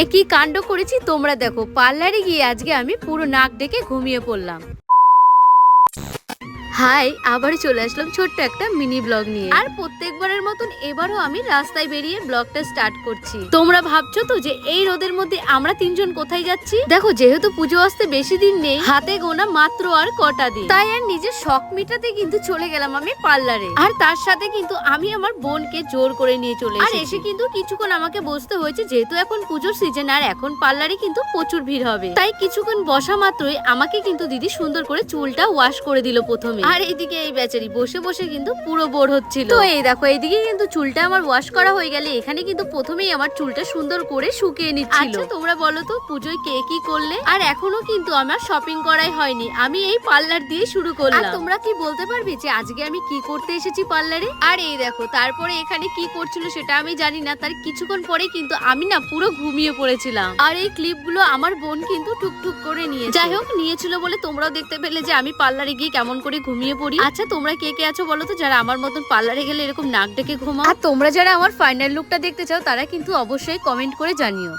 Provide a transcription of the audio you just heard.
এ কি কাণ্ড করেছি তোমরা দেখো, পার্লারে গিয়ে আজকে আমি পুরো নাক ডেকে ঘুমিয়ে পড়লাম। হাই আবার চলে আসলাম ছোট্ট একটা মিনি ব্লগ নিয়ে। আর প্রত্যেকবারের মতন এবারও আমি রাস্তায় বেরিয়ে ব্লগটা স্টার্ট করছি। তোমরা ভাবছ তো যে এই রোদের মধ্যে আমরা তিনজন কোথায় যাচ্ছি? দেখো যেহেতু পুজো আসতে বেশি দিন নেই হাতে গোনা মাত্র আর কটা দিন। তাই আর নিজের শখ মিটাতে কিন্তু চলে গেলাম আমি পার্লারে। আর তার সাথে কিন্তু আমি আমার বোনকে জোর করে নিয়ে চলে আর এসে কিন্তু কিছুক্ষণ আমাকে বসতে হয়েছে যেহেতু এখন পুজোর সিজন আর এখন পার্লারে কিন্তু প্রচুর ভিড় হবে। তাই কিছুক্ষণ বসা মাত্রই আমাকে কিন্তু দিদি সুন্দর করে চুলটা ওয়াশ করে দিল প্রথমে। আর এইদিকে এই বেচারি বসে বসে কিন্তু পুরো বোর হচ্ছিল। তো এই দেখো এইদিকে কিন্তু চুলটা আমার ওয়াশ করা হয়ে গেলে এখানে কিন্তু প্রথমেই আমার চুলটা সুন্দর করে শুকিয়ে নিচ্ছিল। আচ্ছা তোমরা বলো তো পুজোয় কে কি করলে? আর এখনও কিন্তু আমার শপিং করাই হয়নি। আমি এই পার্লার দিয়ে শুরু করলাম। আর তোমরা কি বলতে পারবে যে আজকে আমি কি করতে এসেছি পার্লারে আর এই দেখো তারপরে এখানে কি করছিল সেটা আমি জানি না তার কিছুক্ষণ পরে কিন্তু আমি না পুরো ঘুমিয়ে পড়েছিলাম। আর এই ক্লিপগুলো আমার বোন কিন্তু টুকটুক করে নিয়ে যাই হোক নিয়েছিল বলে তোমরাও দেখতে পেলে যে আমি পার্লারে গিয়ে কেমন করে ঘুমিয়ে পড়ি। আচ্ছা তোমরা কে কে আছো বলো তো? যারা আমার মতন পার্লারে গেলে এরকম নাক ডেকে ঘুমাও। আর তোমরা যারা আমার ফাইনাল লুকটা দেখতে চাও তারা কিন্তু অবশ্যই কমেন্ট করে জানিও।